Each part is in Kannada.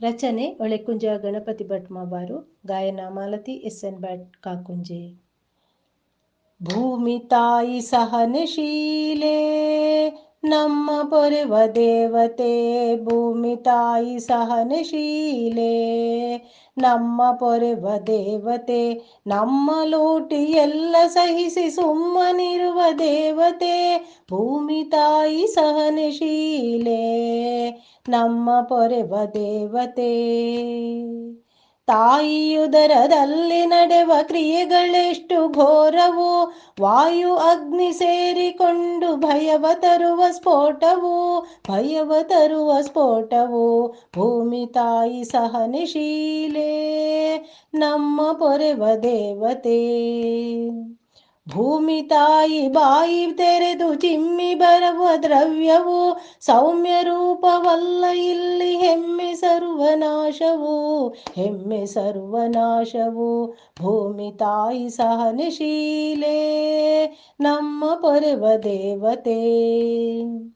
ರಚನೆ ಒಳೆಕುಂಜ ಗಣಪತಿ ಭಟ್ ಮಾಬಾರು, ಗಾಯನ ಮಾಲತಿ ಎಸ್ ಎನ್ ಭಟ್ ಕಾಕುಂಜೆ. ಭೂಮಿ ತಾಯಿ ಸಹನಶೀಲೆ ನಮ್ಮ ಪೊರೆವ ದೇವತೆ, ಭೂಮಿ ತಾಯಿ ಸಹನಶೀಲೆ ನಮ್ಮ ಪೊರೆವ ದೇವತೆ, ನಮ್ಮ ಲೋಟಿ ಎಲ್ಲ ಸಹಿಸಿ ಸುಮ್ಮನಿರುವ ದೇವತೆ, ಭೂಮಿ ತಾಯಿ ಸಹನಶೀಲೆ ನಮ್ಮ ಪೊರೆವ ದೇವತೆ. ತಾಯಿಯುದರದಲ್ಲಿ ನಡೆವ ಕ್ರಿಯೆಗಳೆಷ್ಟು ಘೋರವು, ವಾಯು ಅಗ್ನಿ ಸೇರಿಕೊಂಡು ಭಯವ ತರುವ ಸ್ಫೋಟವು, ಭಯವ ತರುವ ಸ್ಫೋಟವು, ಭೂಮಿ ತಾಯಿ ಸಹನಶೀಲೆ ನಮ್ಮ ಪೊರೆವ ದೇವತೆ. ಭೂಮಿ ತಾಯಿ ಬಾಯಿ ತೆರೆದು ಚಿಮ್ಮಿ ಬರುವ ದ್ರವ್ಯವು ಸೌಮ್ಯ ರೂಪವಲ್ಲ, ಇಲ್ಲಿ ಹೆಮ್ಮೆ ಸರ್ವನಾಶವು ಹೆಮ್ಮೆ ಸರ್ವನಾಶವು. ಭೂಮಿ ತಾಯಿ ಸಹನಶೀಲೆ, ನಮ್ಮ ಪರ್ವದೇವತೇ ದೇವತೆ.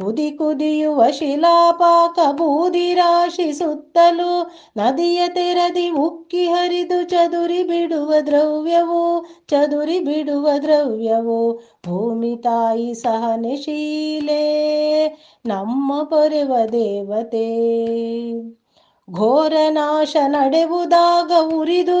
ಕುದಿ ಕುದಿಯುವ ಶಿಲಾಪಾಕ ಬೂದಿ ರಾಶಿ ಸುತ್ತಲೂ ನದಿಯ ತೆರದಿ ಉಕ್ಕಿ ಹರಿದು ಚದುರಿ ಬಿಡುವ ದ್ರವ್ಯವು, ಚದುರಿ ಬಿಡುವ ದ್ರವ್ಯವು ಭೂಮಿ ತಾಯಿ ಸಹನಶೀಲೆ ನಮ್ಮ ಪೊರೆವ ದೇವತೆ. ಘೋರ ನಾಶ ನಡೆವುದಾಗ ಉರಿದು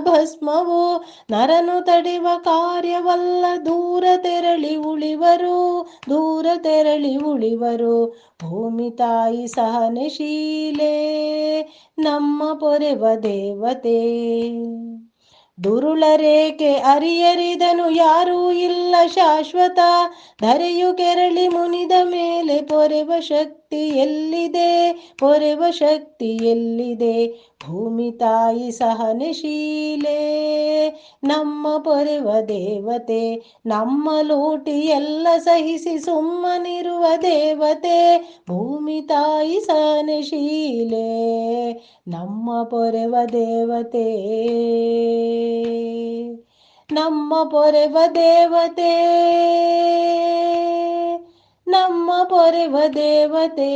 ಭಸ್ಮವು ನರನು ತಡೆವ ಕಾರ್ಯವಲ್ಲ, ದೂರ ತೆರಳಿ ಉಳಿವರು, ದೂರ ತೆರಳಿ ಉಳಿವರು. ಭೂಮಿ ತಾಯಿ ಸಹನಶೀಲೆ ನಮ್ಮ ಪೊರೆವ ದೇವತೆ. ದುರುಳ ರೇಖೆ ಅರಿಯರಿದನು, ಯಾರೂ ಇಲ್ಲ ಶಾಶ್ವತ. ಧರೆಯು ಕೆರಳಿ ಮುನಿದ ಮೇಲೆ ಪೊರೆವ ಶಕ್ತಿ ಎಲ್ಲಿದೆ ಪೊರೆವ ಶಕ್ತಿ ಎಲ್ಲಿದೆ ಭೂಮಿ ತಾಯಿ ಸಹನಶೀಲೆ ನಮ್ಮ ಪೊರೆವ ದೇವತೆ. ನಮ್ಮ ಲೋಟಿ ಎಲ್ಲ ಸಹಿಸಿ ಸುಮ್ಮನಿರುವ ದೇವತೆ. ಭೂಮಿ ತಾಯಿ ಸಹನಶೀಲೆ ನಮ್ಮ ಪೊರೆವ ದೇವತೆ. ನಮ್ಮ ಪೊರೆವ ದೇವತೆ. ನಮ್ಮ ಪೊರೆವ ದೇವತೆ.